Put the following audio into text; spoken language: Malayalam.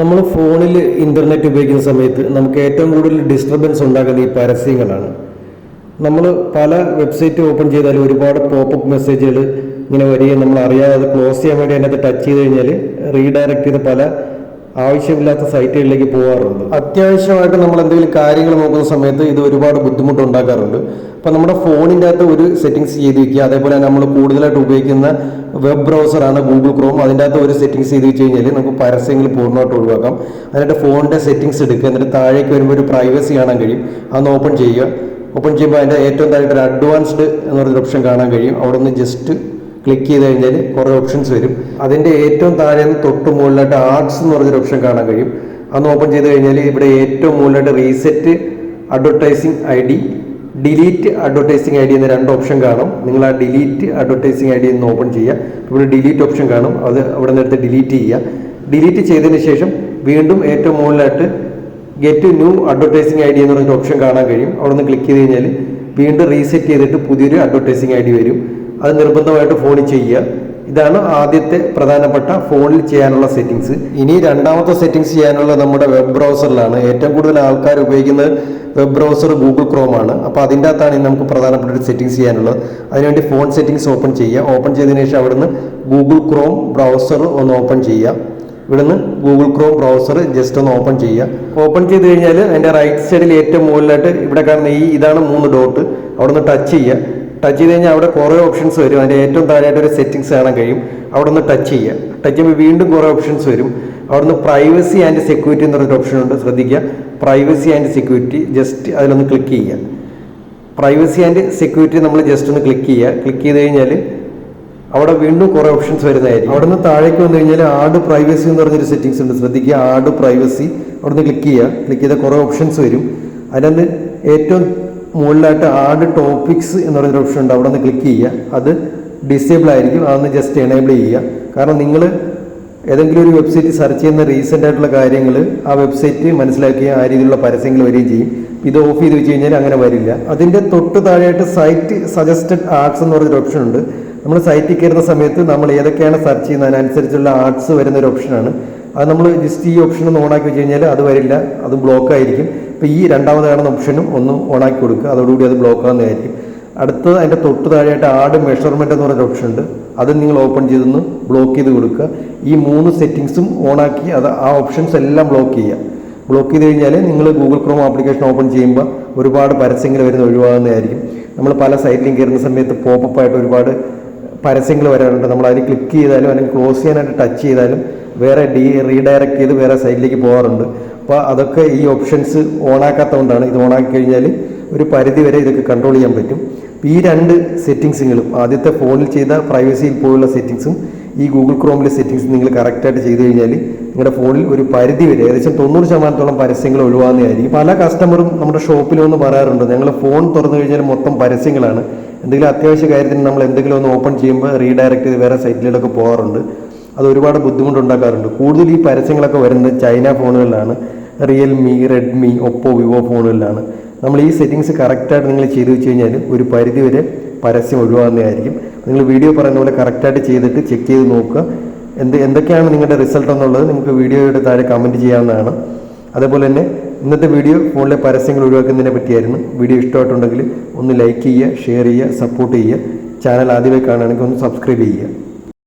നമ്മൾ ഫോണിൽ ഇന്റർനെറ്റ് ഉപയോഗിക്കുന്ന സമയത്ത് നമുക്ക് ഏറ്റവും കൂടുതൽ ഡിസ്റ്റർബൻസ് ഉണ്ടാക്കുന്ന ഈ പരസ്യങ്ങളാണ്. നമ്മൾ പല വെബ്സൈറ്റ് ഓപ്പൺ ചെയ്താലും ഒരുപാട് പോപ്പപ്പ് മെസ്സേജുകൾ ഇങ്ങനെ വരികയും നമ്മൾ അറിയാതെ അത് ക്ലോസ് ചെയ്യാൻ വേണ്ടി അതിനകത്ത് ടച്ച് ചെയ്ത് കഴിഞ്ഞാൽ റീഡയറക്റ്റ് ചെയ്ത് പല ആവശ്യമില്ലാത്ത സൈറ്റുകളിലേക്ക് പോകാറുണ്ട്. അത്യാവശ്യമായിട്ട് നമ്മൾ എന്തെങ്കിലും കാര്യങ്ങൾ നോക്കുന്ന സമയത്ത് ഇത് ഒരുപാട് ബുദ്ധിമുട്ട് ഉണ്ടാക്കാറുണ്ട് നമ്മുടെ ഫോണിന്റെ അകത്ത് ഒരു സെറ്റിങ്സ് ചെയ്ത് വെക്കുക അതേപോലെ നമ്മൾ കൂടുതലായിട്ട് ഉപയോഗിക്കുന്ന വെബ് ബ്രൗസറാണ് ഗൂഗിൾ ക്രോം അതിന്റെ അകത്ത് ഒരു സെറ്റിങ്സ് ചെയ്ത് വെച്ച് കഴിഞ്ഞാൽ നമുക്ക് പരസ്യങ്ങൾ പൂർണമായിട്ട് ഒഴിവാക്കാം. എന്നിട്ട് ഫോണിന്റെ സെറ്റിങ്സ് എടുക്കുക. എന്നിട്ട് താഴേക്ക് വരുമ്പോൾ ഒരു പ്രൈവസി കാണാൻ കഴിയും. അതൊന്ന് ഓപ്പൺ ചെയ്യുക. ഓപ്പൺ ചെയ്യുമ്പോൾ അതിന്റെ ഏറ്റവും താഴെ ഒരു അഡ്വാൻസ്ഡ് എന്ന് പറഞ്ഞൊരു ഓപ്ഷൻ കാണാൻ കഴിയും. അവിടെ ഒന്ന് ജസ്റ്റ് ക്ലിക്ക് ചെയ്ത് കഴിഞ്ഞാൽ കുറേ ഓപ്ഷൻസ് വരും. അതിന്റെ ഏറ്റവും താഴെ നിന്ന് തൊട്ട് മുകളിലായിട്ട് ആർട്സ് എന്ന് പറഞ്ഞൊരു ഓപ്ഷൻ കാണാൻ കഴിയും. അന്ന് ഓപ്പൺ ചെയ്ത് കഴിഞ്ഞാൽ ഇവിടെ ഏറ്റവും മുകളിലായിട്ട് reset advertising I D delete advertising I D എന്ന രണ്ട് ഓപ്ഷൻ കാണും. നിങ്ങൾ ആ ഡിലീറ്റ് അഡ്വർടൈസിങ് ഐ ഡി എന്ന് ഓപ്പൺ ചെയ്യുക. ഇവിടെ ഡിലീറ്റ് ഓപ്ഷൻ കാണും. അത് അവിടെ നിന്ന് എടുത്ത് ഡിലീറ്റ് ചെയ്യുക. ഡിലീറ്റ് ചെയ്തതിന് ശേഷം വീണ്ടും ഏറ്റവും മുകളിലായിട്ട് get new advertising I D എന്ന് പറഞ്ഞ ഓപ്ഷൻ കാണാൻ കഴിയും. അവിടെ നിന്ന് ക്ലിക്ക് ചെയ്ത് കഴിഞ്ഞാൽ വീണ്ടും റീസെറ്റ് ചെയ്തിട്ട് പുതിയൊരു അഡ്വർടൈസിങ് ഐ ഡി വരും. അത് നിർബന്ധമായിട്ട് ഫോണിൽ ചെയ്യുക. ഇതാണ് ആദ്യത്തെ പ്രധാനപ്പെട്ട ഫോണിൽ ചെയ്യാനുള്ള സെറ്റിങ്സ് ഇനി രണ്ടാമത്തെ സെറ്റിങ്സ് ചെയ്യാനുള്ള നമ്മുടെ വെബ് ബ്രൗസറിലാണ് ഏറ്റവും കൂടുതൽ ആൾക്കാർ ഉപയോഗിക്കുന്നത് വെബ് ബ്രൗസർ ഗൂഗിൾ ക്രോം ആണ്. അപ്പോൾ അതിന്റെ അകത്താണ് നമുക്ക് പ്രധാനപ്പെട്ട ഒരു സെറ്റിങ്സ് ചെയ്യാനുള്ളത്. അതിനുവേണ്ടി ഫോൺ സെറ്റിങ്സ് ഓപ്പൺ ചെയ്യുക. ഓപ്പൺ ചെയ്തതിന് ശേഷം അവിടുന്ന് ഗൂഗിൾ ക്രോം ബ്രൗസർ ഒന്ന് ഓപ്പൺ ചെയ്യുക. ഇവിടുന്ന് ഗൂഗിൾ ക്രോം ബ്രൗസർ ജസ്റ്റ് ഒന്ന് ഓപ്പൺ ചെയ്യുക. ഓപ്പൺ ചെയ്ത് കഴിഞ്ഞാൽ അതിന്റെ റൈറ്റ് സൈഡിൽ ഏറ്റവും മുകളിലായിട്ട് ഇവിടെ കാണുന്ന ഈ ഇതാണ് മൂന്ന് ഡോട്ട് അവിടെ നിന്ന് ടച്ച് ചെയ്യുക. ടച്ച് ചെയ്ത് കഴിഞ്ഞാൽ അവിടെ കുറേ ഓപ്ഷൻസ് വരും. അതിന്റെ ഏറ്റവും താഴെയായിട്ട് ഒരു സെറ്റിങ്സ് കാണാൻ കഴിയും. അവിടെ നിന്ന് ടച്ച് ചെയ്യുക. ടച്ച് ചെയ്യുമ്പോൾ വീണ്ടും കുറേ ഓപ്ഷൻസ് വരും. അവിടെ നിന്ന് പ്രൈവസി ആൻഡ് സെക്യൂരിറ്റി എന്ന് പറഞ്ഞൊരു ഓപ്ഷൻ ഉണ്ട്. ശ്രദ്ധിക്കുക. പ്രൈവസി ആൻഡ് സെക്യൂരിറ്റി ജസ്റ്റ് അതിലൊന്ന് ക്ലിക്ക് ചെയ്യുക. പ്രൈവസി ആൻഡ് സെക്യൂരിറ്റി നമ്മൾ ജസ്റ്റ് ഒന്ന് ക്ലിക്ക് ചെയ്യുക. ക്ലിക്ക് ചെയ്ത് കഴിഞ്ഞാൽ അവിടെ വീണ്ടും കുറേ ഓപ്ഷൻസ് വരുന്നതായിരിക്കും. അവിടെ നിന്ന് താഴേക്ക് വന്നു കഴിഞ്ഞാൽ ആഡ് പ്രൈവസി എന്ന് പറഞ്ഞൊരു സെറ്റിങ്സ് ഉണ്ട്. ശ്രദ്ധിക്കുക. ആഡ് പ്രൈവസി അവിടെ നിന്ന് ക്ലിക്ക് ചെയ്യുക. ക്ലിക്ക് ചെയ്താൽ കുറേ ഓപ്ഷൻസ് വരും. അതിനകത്ത് ഏറ്റവും മുകളിലായിട്ട് ആഡ് ടോപ്പിക്സ് എന്ന് പറയുന്ന ഓപ്ഷൻ ഉണ്ട്. അവിടെ നിന്ന് ക്ലിക്ക് ചെയ്യുക. അത് ഡിസേബിൾ ആയിരിക്കും. അതൊന്ന് ജസ്റ്റ് എനേബിൾ ചെയ്യുക. കാരണം നിങ്ങൾ ഏതെങ്കിലും ഒരു വെബ്സൈറ്റ് സെർച്ച് ചെയ്യുന്ന റീസെന്റ് ആയിട്ടുള്ള കാര്യങ്ങൾ ആ വെബ്സൈറ്റ് മനസ്സിലാക്കുകയും ആ രീതിയിലുള്ള പരസ്യങ്ങൾ വരികയും ചെയ്യും. ഇത് ഓഫ് ചെയ്ത് വെച്ച് കഴിഞ്ഞാൽ അങ്ങനെ വരില്ല. അതിന്റെ തൊട്ട് താഴെയായിട്ട് സൈറ്റ് സജസ്റ്റഡ് ആർട്സ് എന്ന് പറഞ്ഞൊരു ഓപ്ഷൻ ഉണ്ട്. നമ്മൾ സൈറ്റിൽ കയറുന്ന സമയത്ത് നമ്മൾ ഏതൊക്കെയാണ് സെർച്ച് ചെയ്യുന്നത് അതിനനുസരിച്ചുള്ള ആർട്സ് വരുന്ന ഒരു ഓപ്ഷനാണ് അത് നമ്മൾ ജസ്റ്റ് ഈ ഓപ്ഷൻ ഒന്ന് ഓണാക്കി വെച്ച് കഴിഞ്ഞാൽ അത് വരില്ല അത് ബ്ലോക്ക് ആയിരിക്കും. ഇപ്പോൾ ഈ രണ്ടാമത് കാണുന്ന ഓപ്ഷനും ഒന്ന് ഓണാക്കി കൊടുക്കുക. അതോടുകൂടി അത് ബ്ലോക്ക് ആകുന്നതായിരിക്കും അടുത്തത് അതിന്റെ തൊട്ട് താഴെയായിട്ട് ആഡ് മെഷർമെന്റ് എന്ന് പറഞ്ഞൊരു ഓപ്ഷൻ ഉണ്ട്. അത് നിങ്ങൾ ഓപ്പൺ ചെയ്തൊന്ന് ബ്ലോക്ക് ചെയ്ത് കൊടുക്കുക. ഈ മൂന്ന് സെറ്റിങ്സും ഓണാക്കി അത് ആ ഓപ്ഷൻസ് എല്ലാം ബ്ലോക്ക് ചെയ്യുക. ബ്ലോക്ക് ചെയ്ത് കഴിഞ്ഞാൽ നിങ്ങൾ ഗൂഗിൾ ക്രോം ആപ്ലിക്കേഷൻ ഓപ്പൺ ചെയ്യുമ്പോൾ ഒരുപാട് പരസ്യങ്ങൾ വരുന്ന ഒഴിവാകുന്നതായിരിക്കും. നമ്മൾ പല സൈറ്റിലും കയറുന്ന സമയത്ത് പോപ്പപ്പായിട്ട് ഒരുപാട് പരസ്യങ്ങൾ വരാറുണ്ട്. നമ്മൾ അതിൽ ക്ലിക്ക് ചെയ്താലും അല്ലെങ്കിൽ ക്ലോസ് ചെയ്യാനായിട്ട് ടച്ച് ചെയ്താലും വേറെ ഡി റീഡയറക്റ്റ് ചെയ്ത് വേറെ സൈഡിലേക്ക് പോകാറുണ്ട്. അപ്പോൾ അതൊക്കെ ഈ ഓപ്ഷൻസ് ഓണാക്കാത്തതുകൊണ്ടാണ് ഇത് ഓണാക്കി കഴിഞ്ഞാൽ ഒരു പരിധി വരെ ഇതൊക്കെ കൺട്രോൾ ചെയ്യാൻ പറ്റും. ഈ രണ്ട് സെറ്റിങ്സുകളും ആദ്യത്തെ ഫോണിൽ ചെയ്ത പ്രൈവസിയിൽ പോലുള്ള സെറ്റിങ്സും ഈ ഗൂഗിൾ ക്രോമിലെ സെറ്റിങ്സ് നിങ്ങൾ കറക്റ്റായിട്ട് ചെയ്ത് കഴിഞ്ഞാൽ നിങ്ങളുടെ ഫോണിൽ ഒരു പരിധി വരെ ഏകദേശം തൊണ്ണൂറ് ശതമാനത്തോളം പരസ്യങ്ങൾ ഒഴിവാകുന്നതായിരിക്കും. പല കസ്റ്റമറും നമ്മുടെ ഷോപ്പിൽ വന്ന് പറയാറുണ്ട് ഞങ്ങൾ ഫോൺ തുറന്നു കഴിഞ്ഞാൽ മൊത്തം പരസ്യങ്ങളാണ്. എന്തെങ്കിലും അത്യാവശ്യ കാര്യത്തിന് നമ്മൾ എന്തെങ്കിലും ഒന്ന് ഓപ്പൺ ചെയ്യുമ്പോൾ റീഡയറക്റ്റ് ചെയ്ത് വേറെ സൈറ്റിലൊക്കെ പോകാറുണ്ട്. അത് ഒരുപാട് ബുദ്ധിമുട്ടുണ്ടാക്കാറുണ്ട്. കൂടുതൽ ഈ പരസ്യങ്ങളൊക്കെ വരുന്നത് ചൈന ഫോണുകളിലാണ് റിയൽമി റെഡ്മി ഒപ്പോ വിവോ ഫോണുകളിലാണ്. നമ്മൾ ഈ സെറ്റിങ്സ് കറക്റ്റായിട്ട് നിങ്ങൾ ചെയ്ത് വെച്ച് കഴിഞ്ഞാൽ ഒരു പരിധിവരെ പരസ്യം ഒഴിവാകുന്നതായിരിക്കും. നിങ്ങൾ വീഡിയോ പറയുന്ന പോലെ കറക്റ്റായിട്ട് ചെയ്തിട്ട് ചെക്ക് ചെയ്ത് നോക്കുക. എന്ത് എന്തൊക്കെയാണ് നിങ്ങളുടെ റിസൾട്ട് എന്നുള്ളത് നിങ്ങൾക്ക് വീഡിയോയുടെ താഴെ കമന്റ് ചെയ്യാവുന്നതാണ്. അതേപോലെ തന്നെ ഇന്നത്തെ വീഡിയോ ഫോണിലെ പരസ്യങ്ങൾ ഒഴിവാക്കുന്നതിനെ പറ്റിയായിരുന്നു. വീഡിയോ ഇഷ്ടമായിട്ടുണ്ടെങ്കിൽ ഒന്ന് ലൈക്ക് ചെയ്യുക ഷെയർ ചെയ്യുക സപ്പോർട്ട് ചെയ്യുക. ചാനൽ ആദ്യമായി കാണുകയാണെങ്കിൽ ഒന്ന് സബ്സ്ക്രൈബ് ചെയ്യുക.